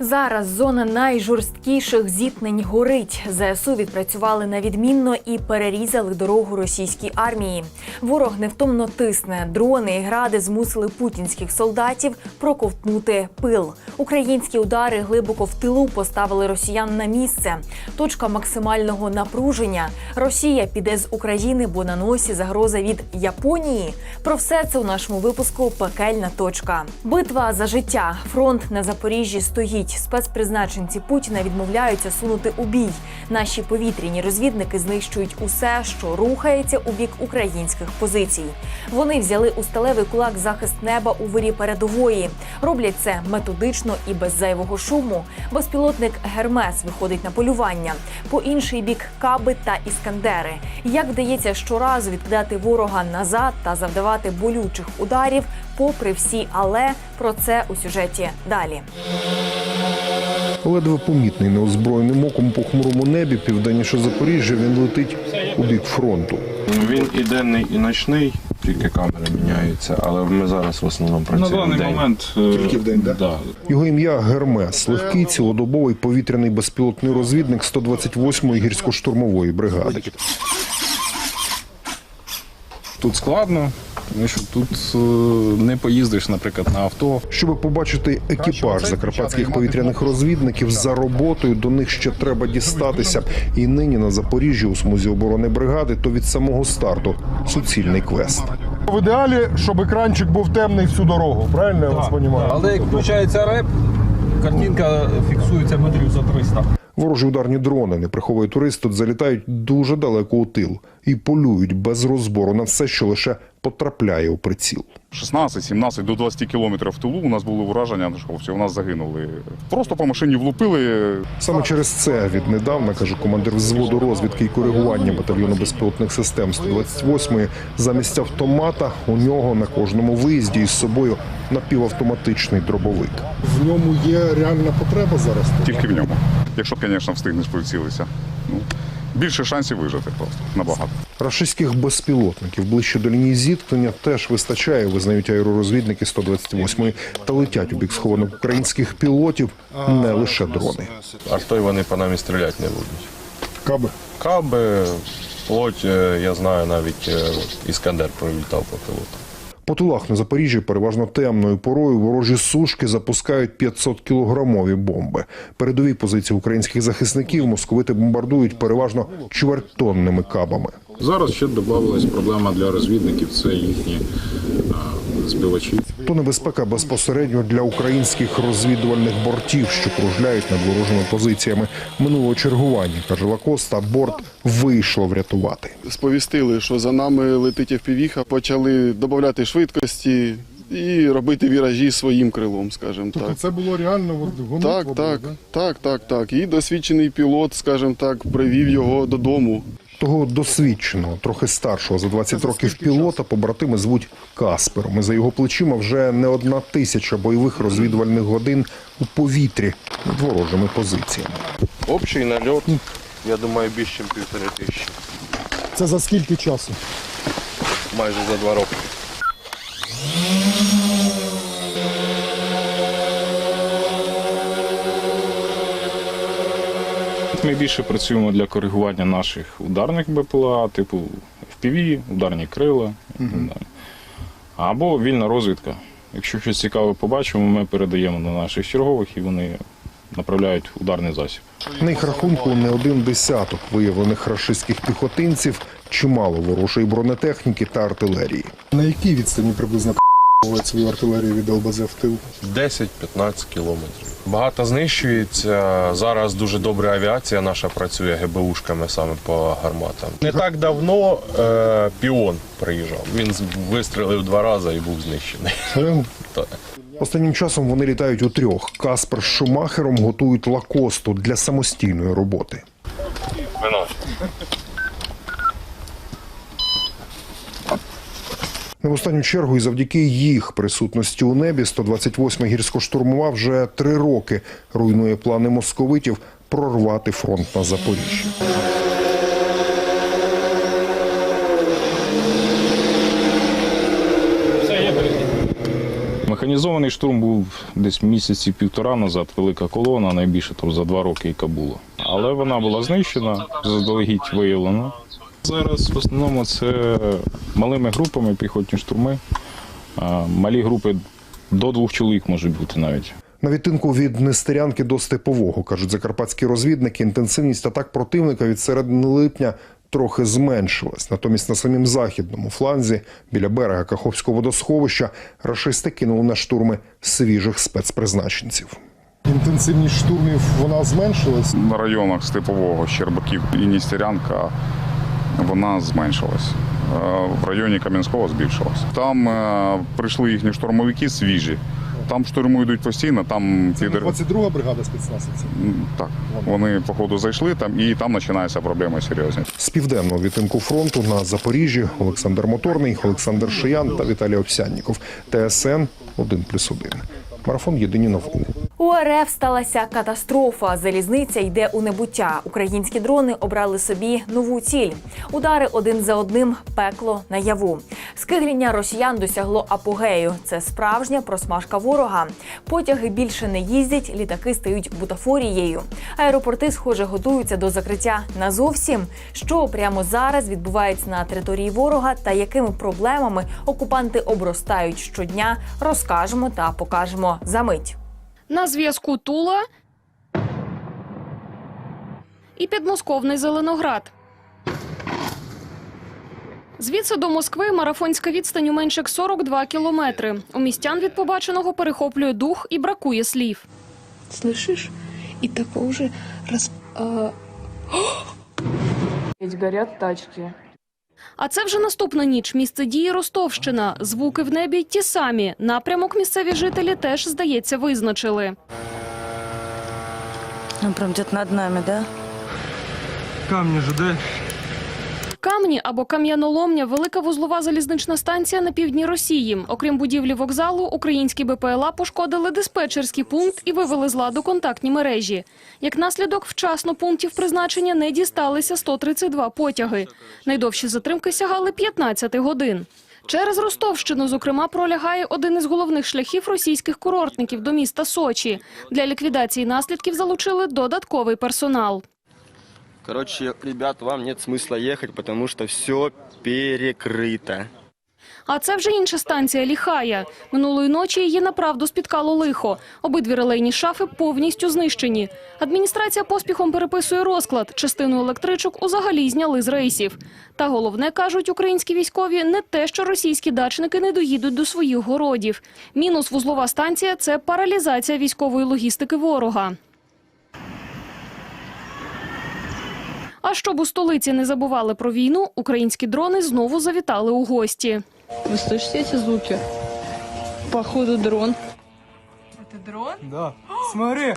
Зараз зона найжорсткіших зіткнень горить. ЗСУ відпрацювали на відмінно і перерізали дорогу російській армії. Ворог невтомно тисне. Дрони і гради змусили путінських солдатів проковтнути пил. Українські удари глибоко в тилу поставили росіян на місце. Точка максимального напруження. Росія піде з України, бо на носі загроза від Японії. Про все це у нашому випуску Пекельна точка. Битва за життя. Фронт на Запоріжжі стоїть. Спецпризначенці Путіна відмовляються сунути у бій. Наші повітряні розвідники знищують усе, що рухається у бік українських позицій. Вони взяли у сталевий кулак захист неба у вирі передової. Роблять це методично і без зайвого шуму. Безпілотник Гермес виходить на полювання. По інший бік каби та іскандери. Як вдається щоразу відкидати ворога назад та завдавати болючих ударів, попри всі, але про це у сюжеті далі. Ледве помітний неозброєним оком по хмурому небі південніше Запоріжжя він летить у бік фронту. Він і денний, і ночний, тільки камери міняються, але ми зараз в основному На працюємо даний день. момент е, Тільки в день, да? да. Його ім'я Гермес, легкий цілодобовий повітряний безпілотний розвідник 128-ї гірсько-штурмової бригади. Тут складно, тому що тут е, не поїздиш, наприклад, на авто. Щоб побачити екіпаж закарпатських повітряних розвідників за роботою, до них ще треба дістатися. І нині на Запоріжжі у смузі оборони бригади, то від самого старту суцільний квест. В ідеалі, щоб екранчик був темний всю дорогу, правильно я вас розумію? Але як включається реп, картинка фіксується метрів за 300. Ворожі ударні дрони, не приховує турист, тут залітають дуже далеко у тил і полюють без розбору на все, що лише потрапляє у приціл. 16, 17 до 20 кілометрів в тилу у нас були враження, що всі у нас загинули. Просто по машині влупили. Саме через це віднедавна, каже командир взводу розвідки і коригування батальйону безпілотних систем 128-ї, замість автомата у нього на кожному виїзді із собою напівавтоматичний дробовик. В ньому є реальна потреба зараз. Тільки в ньому. Якщо, звісно, встигнеш прицілитися. Ну, більше шансів вижити просто набагато. Рашистських безпілотників ближче до лінії зіткнення теж вистачає, визнають аеророзвідники 128-ї, та летять у бік схованих українських пілотів не лише дрони. Артою вони по нам і стріляти не будуть. Каби. Каби, плоть, е, я знаю, навіть е, іскандер пролітав по пілоту. По тилах на Запоріжжі переважно темною порою ворожі сушки запускають 500 кілограмові бомби. Передові позиції українських захисників московити бомбардують переважно чвертонними кабами. Зараз ще додавалась проблема для розвідників це їхні а, збивачі. То небезпека безпосередньо для українських розвідувальних бортів, що кружляють над ворожими позиціями. Минулого чергування каже Лакоста, борт вийшло врятувати. сповістили, що за нами летить FPV, почали додати швидкості і робити віражі своїм крилом, скажімо так. Це було реально от, Так, так, так, так, так. І досвідчений пілот, скажімо так, привів його додому. Того досвідченого, трохи старшого за 20 років пілота, побратими звуть Каспером. І за його плечима вже не одна тисяча бойових розвідувальних годин у повітрі над ворожими позиціями. Общий нальот, я думаю, більше, ніж півтори тисячі. Це за скільки часу? Майже за два роки. Ми більше працюємо для коригування наших ударних БПЛА, типу FPV, ударні крила і так далі. Або вільна розвідка. Якщо щось цікаве побачимо, ми передаємо до наших чергових і вони направляють ударний засіб. На їх рахунку не один десяток виявлених рашистських піхотинців, чимало ворожої бронетехніки та артилерії. На якій відстані приблизно свою артилерію від в тил? 10-15 кілометрів. Багато знищується. Зараз дуже добра авіація наша працює ГБУшками саме по гарматам. Не так давно е, піон приїжджав. Він вистрілив два рази і був знищений. Так. Останнім часом вони літають у трьох. Каспер з Шумахером готують лакосту для самостійної роботи. Не в останню чергу і завдяки їх присутності у небі 128 гірсько-штурмова вже три роки руйнує плани московитів прорвати фронт на Запоріжжі. Механізований штурм був десь місяці півтора назад, велика колона, найбільше там за два роки, яка була. Але вона була знищена, заздалегідь виявлена. Зараз в основному це малими групами піхотні штурми. Малі групи до двох чоловік можуть бути навіть. На відтинку від Нестерянки до Степового, кажуть закарпатські розвідники, інтенсивність атак противника від середини липня трохи зменшилась. Натомість на самім західному фланзі, біля берега Каховського водосховища, рашисти кинули на штурми свіжих спецпризначенців. Інтенсивність штурмів вона зменшилась. На районах Степового, Щербаків і Ністерянка вона зменшилась. Е, В районі Кам'янського збільшилась. Там е, прийшли їхні штурмовики свіжі. Там штурму йдуть постійно, там Це не підер- 22 бригада спецназівців. Так, вони походу зайшли там, і там починаються проблеми серйозні. З південного відтинку фронту на Запоріжжі Олександр Моторний, Олександр Шиян та Віталій Овсянніков. ТСН 1+,1. Марафон Єдині новини. У РФ сталася катастрофа. Залізниця йде у небуття. Українські дрони обрали собі нову ціль. Удари один за одним пекло наяву. Скигління росіян досягло апогею. Це справжня просмажка ворога. Потяги більше не їздять, літаки стають бутафорією. Аеропорти, схоже, готуються до закриття назовсім. Що прямо зараз відбувається на території ворога та якими проблемами окупанти обростають щодня, розкажемо та покажемо за мить. На зв'язку Тула і підмосковний Зеленоград. Звідси до Москви марафонська відстань у менше як 42 кілометри. У містян від побаченого перехоплює дух і бракує слів. слышишь? И такой же рас... а, Ведь тачки. А це вже наступна ніч. Місце дії Ростовщина. Звуки в небі ті самі. Напрямок місцеві жителі теж, здається, визначили. Он прям где-то над нами, да? Камні ЖД. Камні або кам'яноломня велика вузлова залізнична станція на півдні Росії. Окрім будівлі вокзалу, українські БПЛА пошкодили диспетчерський пункт і вивели з ладу контактні мережі. Як наслідок, вчасно пунктів призначення не дісталися 132 потяги. Найдовші затримки сягали 15 годин. Через Ростовщину, зокрема, пролягає один із головних шляхів російських курортників до міста Сочі. Для ліквідації наслідків залучили додатковий персонал. Короче, ребят, вам нет смысла ехать, потому что все перекрыто. А це вже інша станція Ліхая. Минулої ночі її направду спіткало лихо. Обидві релейні шафи повністю знищені. Адміністрація поспіхом переписує розклад. Частину електричок узагалі зняли з рейсів. Та головне, кажуть українські військові, не те, що російські дачники не доїдуть до своїх городів. Мінус вузлова станція – це паралізація військової логістики ворога. А щоб у столиці не забували про війну, українські дрони знову завітали у гості. Вы слышите эти звуки? Походу дрон. Да. Смотри.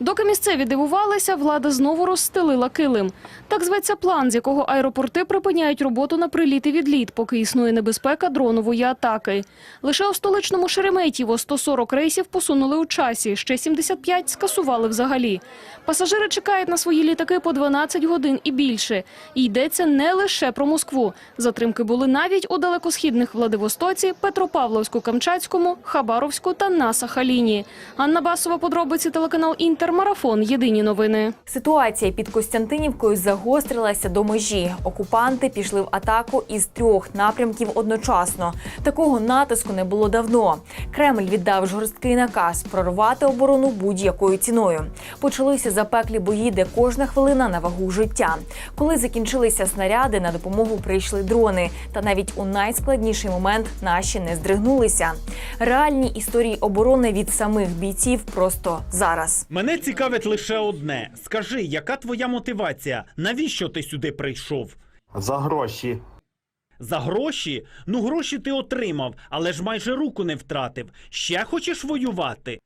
Доки місцеві дивувалися, влада знову розстелила килим. Так зветься план, з якого аеропорти припиняють роботу на приліт і відліт, поки існує небезпека дронової атаки. Лише у столичному Шереметьєво 140 рейсів посунули у часі, ще 75 скасували взагалі. Пасажири чекають на свої літаки по 12 годин і більше. І йдеться не лише про Москву. Затримки були навіть у далекосхідних Владивостоці, Петропавловську, Камчатському, Хабаровську та на Сахаліні. Анна Басова, подробиці телеканал Інтер, Марафон. Єдині новини. Ситуація під Костянтинівкою загострилася до межі. Окупанти пішли в атаку із трьох напрямків одночасно. Такого натиску не було давно. Кремль віддав жорсткий наказ прорвати оборону будь-якою ціною. Почалися запеклі бої, де кожна хвилина на вагу життя. Коли закінчилися снаряди, на допомогу прийшли дрони. Та навіть у найскладніший момент наші не здригнулися. Реальні історії оборони від самих бійців просто зараз. Мене цікавить лише одне. Скажи, яка твоя мотивація? Навіщо ти сюди прийшов? За гроші. За гроші? Ну, гроші ти отримав, але ж майже руку не втратив. Ще хочеш воювати?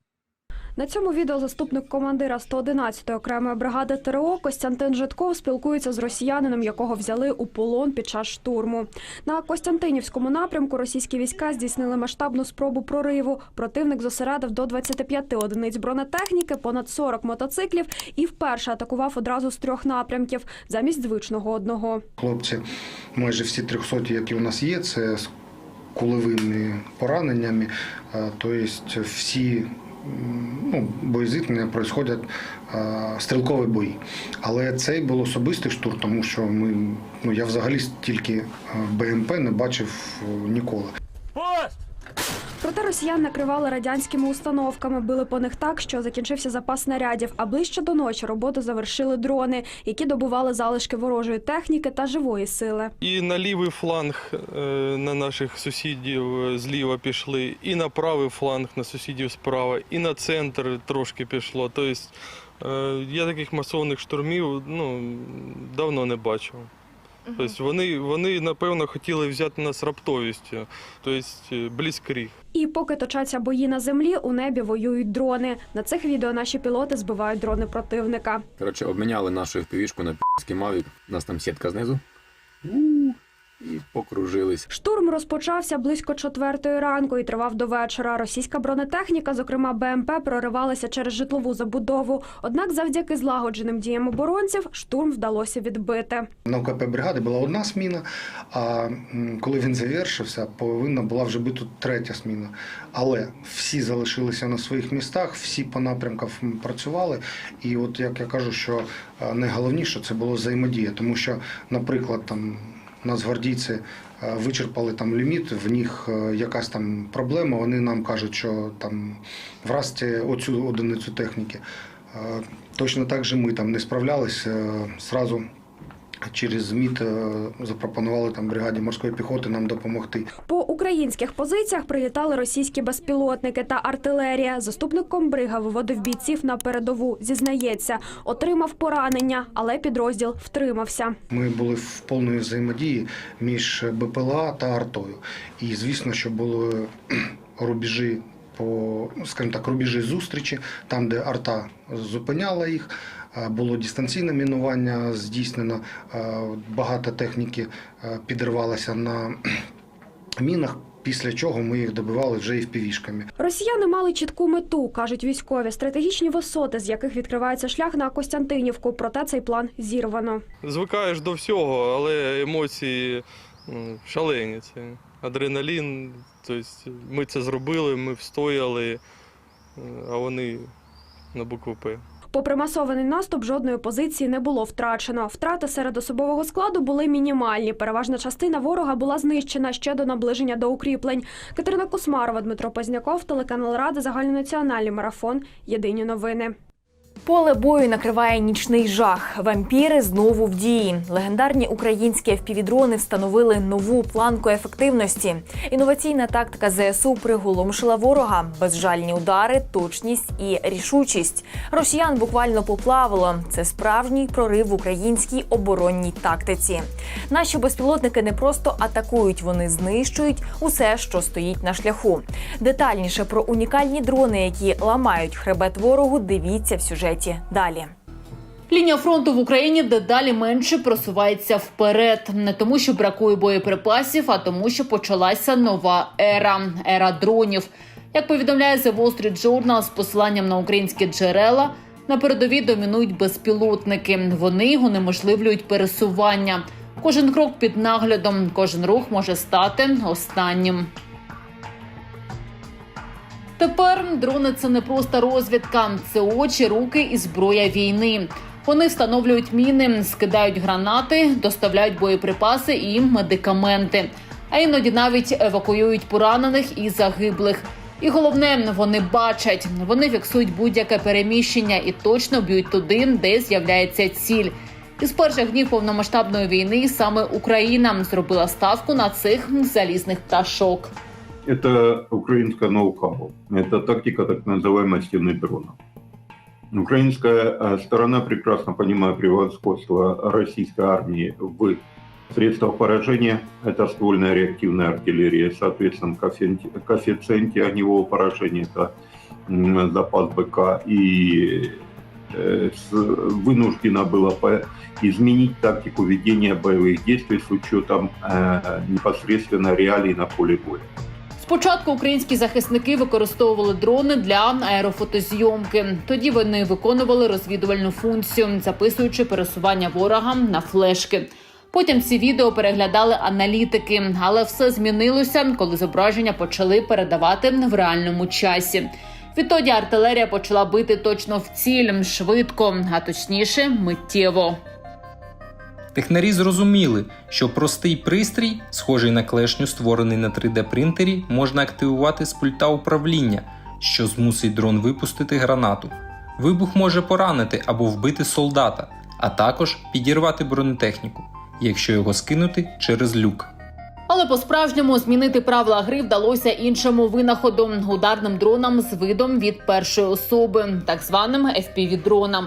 На цьому відео заступник командира 111-ї окремої бригади ТРО Костянтин Житков спілкується з росіянином, якого взяли у полон під час штурму. На Костянтинівському напрямку російські війська здійснили масштабну спробу прориву. Противник зосередив до 25 одиниць бронетехніки, понад 40 мотоциклів і вперше атакував одразу з трьох напрямків замість звичного одного. Хлопці, майже всі трьохсоті, які у нас є, це з кулевими пораненнями. Тобто всі ну, боєзіткнення проходять е, стрілкові бої. Але цей був особистий штурм, тому що ми, ну, я взагалі тільки е, БМП не бачив ніколи. ніколи. Проте росіян накривали радянськими установками, били по них так, що закінчився запас снарядів. А ближче до ночі роботу завершили дрони, які добували залишки ворожої техніки та живої сили. І на лівий фланг е, на наших сусідів е, зліва пішли, і на правий фланг на сусідів справа, і на центр трошки пішло. Тобто е, я таких масовних штурмів ну, давно не бачив. Тобто вони, вони, напевно, хотіли взяти нас раптовістю, тобто е, близькріг. І поки точаться бої на землі, у небі воюють дрони. На цих відео наші пілоти збивають дрони противника. Коротше, обміняли нашу FPV-шку на пі***ський мавік. У нас там сітка знизу. І покружились. Штурм розпочався близько четвертої ранку і тривав до вечора. Російська бронетехніка, зокрема БМП, проривалася через житлову забудову. Однак, завдяки злагодженим діям оборонців, штурм вдалося відбити. На ОКП бригади була одна сміна, а коли він завершився, повинна була вже бути третя сміна. Але всі залишилися на своїх містах, всі по напрямках працювали. І от як я кажу, що найголовніше це було взаємодія, тому що, наприклад, там нацгвардійці е, вичерпали там ліміт, в них е, якась там проблема. Вони нам кажуть, що там вразьте оцю одиницю техніки. Е, Точно так же ми там не справлялися. Зразу через ЗМІТ е, запропонували там бригаді морської піхоти нам допомогти. По українських позиціях прилітали російські безпілотники та артилерія. Заступник комбрига виводив бійців на передову. Зізнається, отримав поранення, але підрозділ втримався. Ми були в повної взаємодії між БПЛА та артою. І звісно, що були рубежі по, скажімо так, рубежі зустрічі, там, де арта зупиняла їх. Е, Було дистанційне мінування здійснено, е, багато техніки е, підривалося на мінах, після чого ми їх добивали вже і впівішками. Росіяни мали чітку мету, кажуть військові, стратегічні висоти, з яких відкривається шлях на Костянтинівку. Проте цей план зірвано. Звикаєш до всього, але емоції м, шалені. Це адреналін. Тобто ми це зробили, ми встояли, а вони на букву П. Попри масований наступ, жодної позиції не було втрачено. Втрати серед особового складу були мінімальні. Переважна частина ворога була знищена ще до наближення до укріплень. Катерина Кусмарова, Дмитро Позняков, телеканал Ради, загальнонаціональний марафон. Єдині новини. Поле бою накриває нічний жах. Вампіри знову в дії. Легендарні українські FPV-дрони встановили нову планку ефективності. Інноваційна тактика ЗСУ приголомшила ворога. Безжальні удари, точність і рішучість. Росіян буквально поплавило. Це справжній прорив в українській оборонній тактиці. Наші безпілотники не просто атакують, вони знищують усе, що стоїть на шляху. Детальніше про унікальні дрони, які ламають хребет ворогу, дивіться в сюжеті далі. Лінія фронту в Україні дедалі менше просувається вперед, не тому, що бракує боєприпасів, а тому, що почалася нова ера ера дронів. Як повідомляє The Wall Street Journal з посиланням на українські джерела, на передовій домінують безпілотники. Вони унеможливлюють пересування. Кожен крок під наглядом, кожен рух може стати останнім. Тепер дрони це не просто розвідка, це очі, руки і зброя війни. Вони встановлюють міни, скидають гранати, доставляють боєприпаси і медикаменти. А іноді навіть евакуюють поранених і загиблих. І головне, вони бачать, вони фіксують будь-яке переміщення і точно б'ють туди, де з'являється ціль. Із перших днів повномасштабної війни саме Україна зробила ставку на цих залізних пташок. Это украинское ноу-хау. Это тактика так называемой стены дрона. Украинская э, сторона прекрасно понимает превосходство российской армии в средствах поражения. Это ствольная реактивная артиллерия, соответственно, коэффициенте, огневого поражения это запас БК. И э, вынуждена была изменить тактику ведения боевых действий с учетом э, непосредственно реалий на поле боя. Спочатку українські захисники використовували дрони для аерофотозйомки. Тоді вони виконували розвідувальну функцію, записуючи пересування ворога на флешки. Потім ці відео переглядали аналітики, але все змінилося, коли зображення почали передавати в реальному часі. Відтоді артилерія почала бити точно в ціль швидко, а точніше миттєво. Технарі зрозуміли, що простий пристрій, схожий на клешню, створений на 3D-принтері, можна активувати з пульта управління, що змусить дрон випустити гранату. Вибух може поранити або вбити солдата, а також підірвати бронетехніку, якщо його скинути через люк. Але по-справжньому змінити правила гри вдалося іншому винаходу ударним дронам з видом від першої особи, так званим FPV-дронам.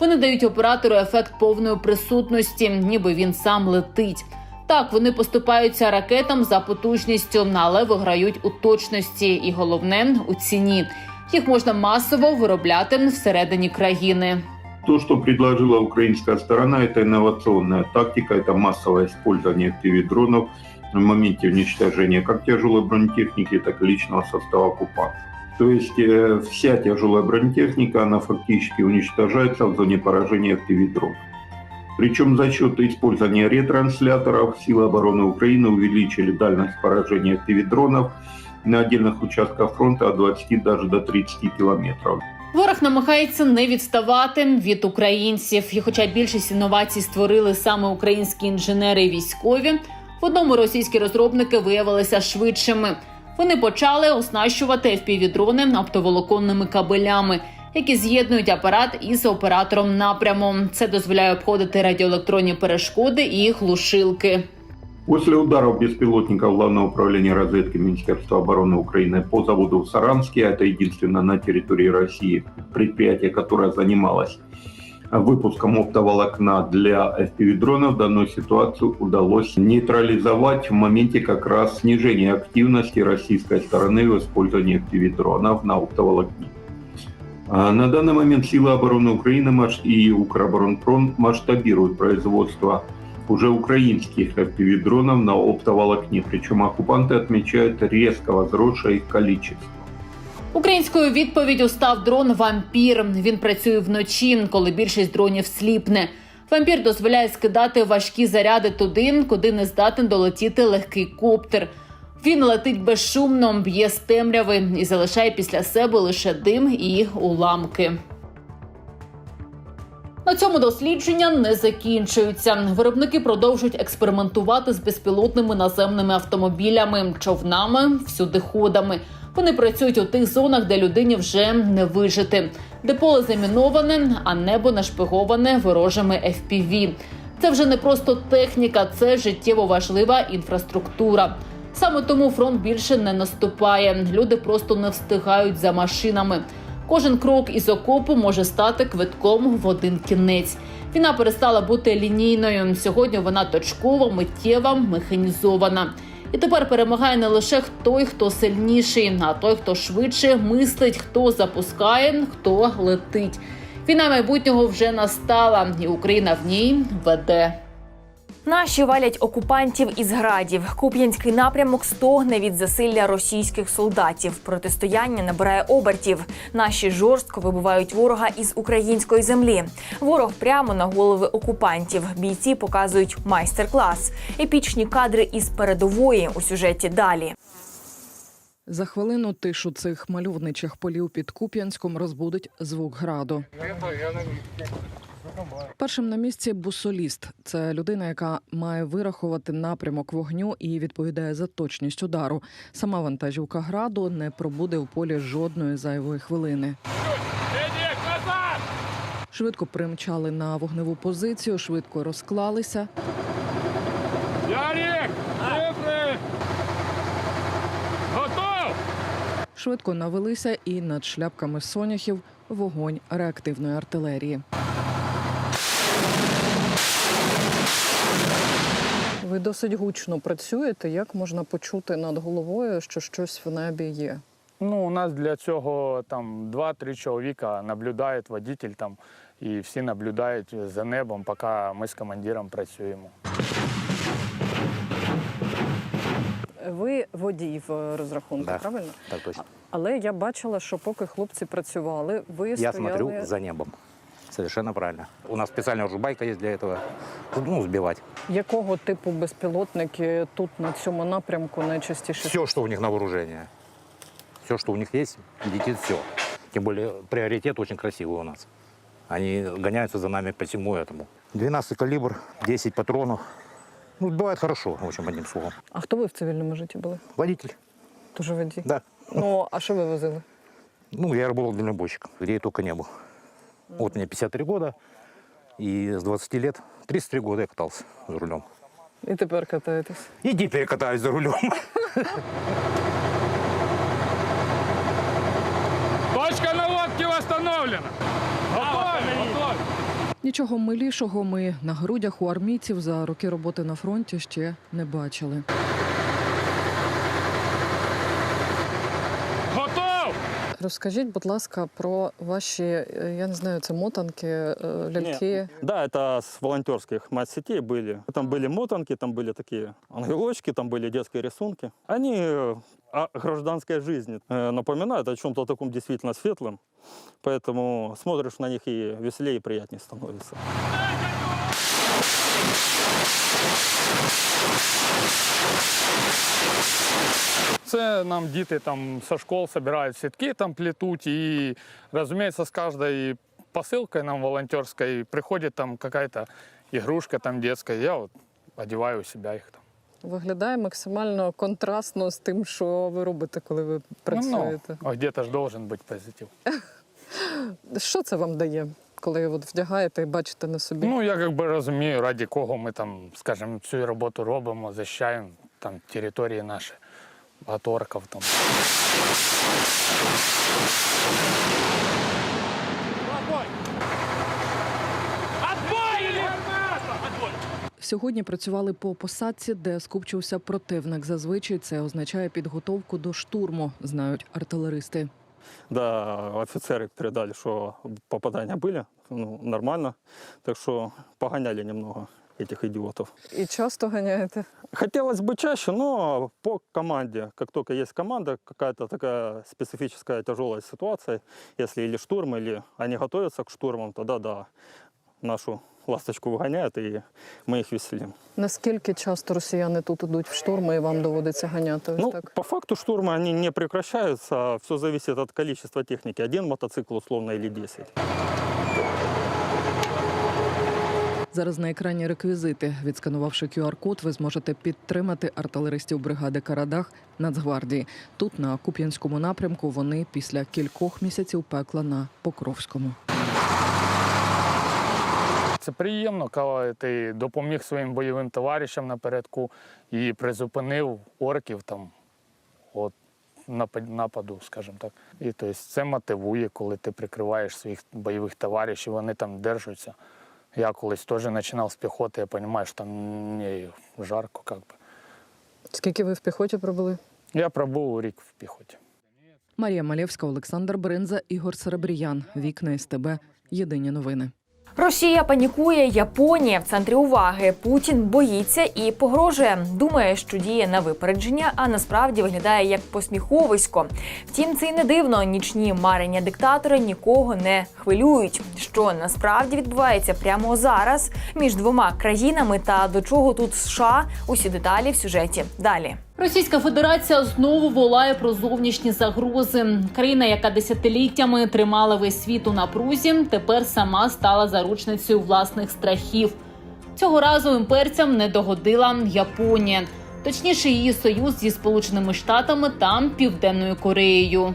Вони дають оператору ефект повної присутності, ніби він сам летить. Так, вони поступаються ракетам за потужністю, але виграють у точності і головне у ціні. Їх можна масово виробляти всередині країни. То, что предложила украинская сторона, это инновационная тактика, это массовое использование FPV-дронов в моменте уничтожения как тяжелой бронетехники, так и личного состава оккупантов. То есть э, вся тяжелая бронетехника, она фактически уничтожается в зоне поражения FPV-дронов. Причем за счет использования ретрансляторов силы обороны Украины увеличили дальность поражения FPV-дронов на отдельных участках фронта от 20 даже до 30 километров. Ворог намагається не відставати від українців. І хоча більшість інновацій створили саме українські інженери і військові, в одному російські розробники виявилися швидшими. Вони почали оснащувати FPV-дрони оптоволоконними кабелями, які з'єднують апарат із оператором напряму. Це дозволяє обходити радіоелектронні перешкоди і глушилки. После ударов беспилотников Главного управления разведки Министерства обороны Украины по заводу в Саранске, это единственное на территории России предприятие, которое занималось выпуском оптоволокна для FPV-дронов, данную ситуацию удалось нейтрализовать в моменте как раз снижения активности российской стороны в использовании FPV-дронов на оптоволокне. А На данный момент силы обороны Украины и Укроборонпром масштабируют производство уже украинских FPV-дронов на оптоволокне, причем оккупанты отмечают резко возросшее их количество. Українською відповіддю став дрон Вампір. Він працює вночі, коли більшість дронів сліпне. Вампір дозволяє скидати важкі заряди туди, куди не здатен долетіти легкий коптер. Він летить безшумно, б'є з темряви і залишає після себе лише дим і уламки. На цьому дослідження не закінчуються. Виробники продовжують експериментувати з безпілотними наземними автомобілями, човнами, всюдиходами. Вони працюють у тих зонах, де людині вже не вижити, де поле заміноване, а небо нашпиговане ворожими FPV. Це вже не просто техніка, це життєво важлива інфраструктура. Саме тому фронт більше не наступає. Люди просто не встигають за машинами. Кожен крок із окопу може стати квитком в один кінець. Війна перестала бути лінійною. Сьогодні вона точкова, миттєва, механізована. І тепер перемагає не лише той, хто сильніший, а той, хто швидше мислить, хто запускає, хто летить. Війна майбутнього вже настала, і Україна в ній веде. Наші валять окупантів із градів. Куп'янський напрямок стогне від засилля російських солдатів. Протистояння набирає обертів. Наші жорстко вибивають ворога із української землі. Ворог прямо на голови окупантів. Бійці показують майстер-клас. Епічні кадри із передової у сюжеті далі. За хвилину тишу цих мальовничих полів під Куп'янськом розбудить звук граду. Першим на місці бусоліст. Це людина, яка має вирахувати напрямок вогню і відповідає за точність удару. Сама вантажівка граду не пробуде в полі жодної зайвої хвилини. Швидко примчали на вогневу позицію, швидко розклалися. Ярик! Готов! Швидко навелися і над шляпками соняхів вогонь реактивної артилерії. Ви досить гучно працюєте. Як можна почути над головою, що щось в небі є? Ну, у нас для цього там два-три чоловіка наблюдають, водитель там, і всі наблюдають за небом, поки ми з командиром працюємо. Ви водій в розрахунку, Да, правильно? Так точно. Але я бачила, що поки хлопці працювали, ви Я стояли... смотрю за небом. Совершенно правильно. У нас специальная жубайка есть для этого, ну, сбивать. Якого типу безпілотники тут на цьому напрямку найчастіше? Все, что у них на вооружение. Все, что у них есть, летит все. Тем более приоритет очень красивый у нас. Они гоняются за нами по всему этому. 12 калибр, 10 патронов. Ну, бывает хорошо, в общем, одним словом. А хто ви в цивільному житті були? Водитель. Дуже водій? Да. Ну, а що ви возили? Ну, я работал дальнобойщиком, где я только не был. Вот мне 53 года, и с 20 лет, 33 года я катался за рулем. І тепер катаєтесь. И теперь катаюсь за рулем. Точка наводки восстановлена. Готові? Готові. Нічого милішого ми на грудях у армійців за роки роботи на фронті ще не бачили. Готов! Розкажіть, будь ласка, про ваші, е, я не знаю, це мотанки, е, ляльки. Да, это с волонтерских мать-сетей были. Там были мотанки, там были такие ангелочки, там были детские рисунки. Они э, о гражданской жизни э, напоминают о чем-то таком действительно светлом. Поэтому смотришь на них и веселее, и приятнее становится. Це нам діти там со школ збирають сітки, там плетуть. І, розуміється, з кожної посилки нам волонтерської приходить там якась ігрушка там детська. Я от одягаю у себе їх там. Виглядає максимально контрастно з тим, що ви робите, коли ви працюєте. Ну, ну, а где-то ж должен бути позитив. Що це вам дає, коли от вдягаєте і бачите на собі? Ну, я якби розумію, раді кого ми там, скажімо, цю роботу робимо, захищаємо там території наші, багато орків там. Сьогодні працювали по посадці, де скупчився противник. Зазвичай це означає підготовку до штурму, знають артилеристи. Да, офицеры передали, что попадания были, ну, нормально. Так что погоняли немного этих идиотов. І часто ганяєте? Хотелось бы чаще, но по команде. Как только есть команда, какая-то такая специфическая тяжелая ситуация, если или штурм, или они готовятся к штурмам, тогда да, нашу ласточку выгоняют, и мы их веселим. Наскільки часто росіяни тут ідуть в штурми і вам доводиться ганяти? Ось Ну, так? по факту штурмы они не прекращаются, все зависит от количества техники. Один мотоцикл условно или 10. Зараз на екрані реквізити. Відсканувавши QR-код, ви зможете підтримати артилеристів бригади Карадах Нацгвардії. Тут на Куп'янському напрямку вони після кількох місяців пекла на Покровському. Це приємно, коли ти допоміг своїм бойовим товаришам напередку і призупинив орків там от нападу, скажімо так. І тобто, це мотивує, коли ти прикриваєш своїх бойових товаришів, вони там держаться. Я колись теж починав з піхоти, я розумію, що там мені жарко. Как би. Скільки ви в піхоті пробули? Я пробув рік в піхоті. Марія Малєвська, Олександр Бринза, Ігор Серебріян. Вікна СТБ. Єдині новини. Росія панікує, Японія в центрі уваги. Путін боїться і погрожує. Думає, що діє на випередження, а насправді виглядає як посміховисько. Втім, це й не дивно. Нічні марення диктатора нікого не хвилюють. Що насправді відбувається прямо зараз між двома країнами та до чого тут США? Усі деталі в сюжеті далі. Російська Федерація знову волає про зовнішні загрози. Країна, яка десятиліттями тримала весь світ у напрузі, тепер сама стала заручницею власних страхів. Цього разу імперцям не догодила Японія, точніше, її союз зі Сполученими Штатами та Південною Кореєю.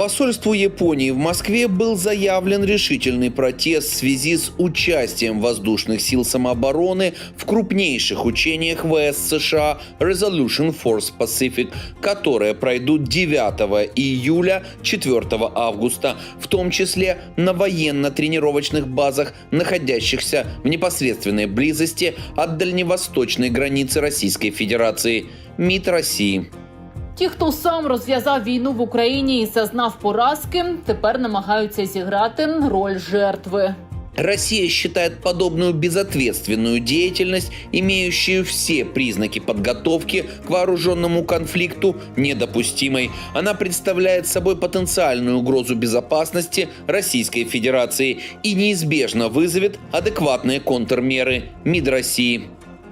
Посольству Японии в Москве был заявлен решительный протест в связи с участием воздушных сил самообороны в крупнейших учениях ВС США Resolution Force Pacific, которые пройдут 9 июля 4 августа, в том числе на военно-тренировочных базах, находящихся в непосредственной близости от дальневосточной границы Российской Федерации. МИД России. Ті, хто сам розв'язав війну в Україні і зазнав поразки, тепер намагаються зіграти роль жертви. Россия считает подобную безответственную деятельность, имеющую все признаки подготовки к вооруженному конфликту, недопустимой. Она представляет собой потенциальную угрозу безопасности Российской Федерации и неизбежно вызовет адекватные контрмеры МИД России.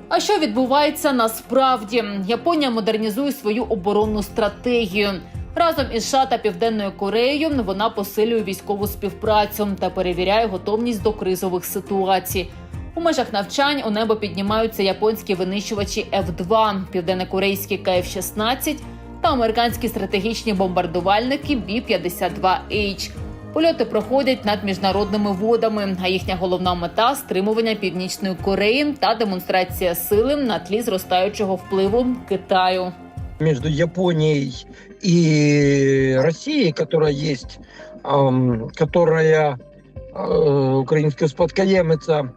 А що відбувається насправді? Японія модернізує свою оборонну стратегію. Разом із США та Південною Кореєю вона посилює військову співпрацю та перевіряє готовність до кризових ситуацій. У межах навчань у небо піднімаються японські винищувачі F-2, південнокорейські КФ-16 та американські стратегічні бомбардувальники B-52H. Польоти проходять над міжнародними водами, а їхня головна мета стримування північної Кореї та демонстрація сили на тлі зростаючого впливу Китаю. между Японией и Россией, которая есть, ам, которая э, украинская спадкоемица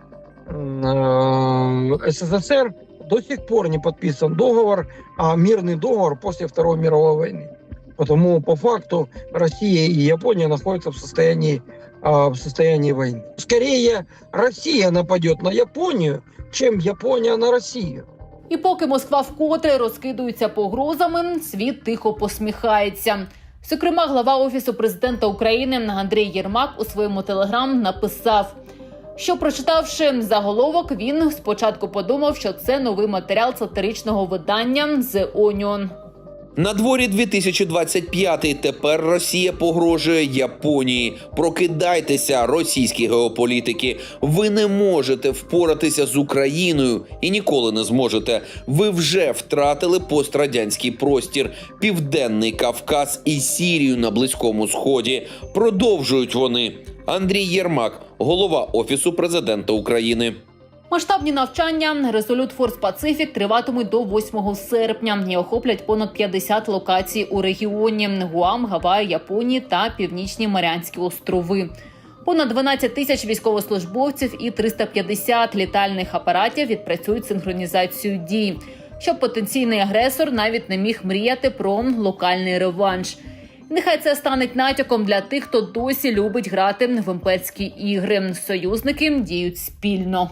м, э, СССР, до сих пор не подписан договор, а мирный договор после Второй мировой войны. Потому по факту Россия и Япония находятся в состоянии, в состоянии войны. Скорее Россия нападет на Японию, чем Япония на Россию. І поки Москва вкотре розкидується погрозами, світ тихо посміхається. Зокрема, глава офісу президента України Андрій Єрмак у своєму телеграм написав, що прочитавши заголовок, він спочатку подумав, що це новий матеріал сатиричного видання The Onion. На дворі 2025 тепер Росія погрожує Японії. Прокидайтеся, російські геополітики. Ви не можете впоратися з Україною і ніколи не зможете. Ви вже втратили пострадянський простір, південний Кавказ і Сірію на близькому сході. Продовжують вони. Андрій Єрмак, голова офісу президента України. Масштабні навчання Resolute Force Pacific триватимуть до 8 серпня і охоплять понад 50 локацій у регіоні Гуам, Гаваї, Японії та Північні Маріанські острови. Понад 12 тисяч військовослужбовців і 350 літальних апаратів відпрацюють синхронізацію дій, щоб потенційний агресор навіть не міг мріяти про локальний реванш. Нехай це стане натяком для тих, хто досі любить грати в імперські ігри. Союзники діють спільно.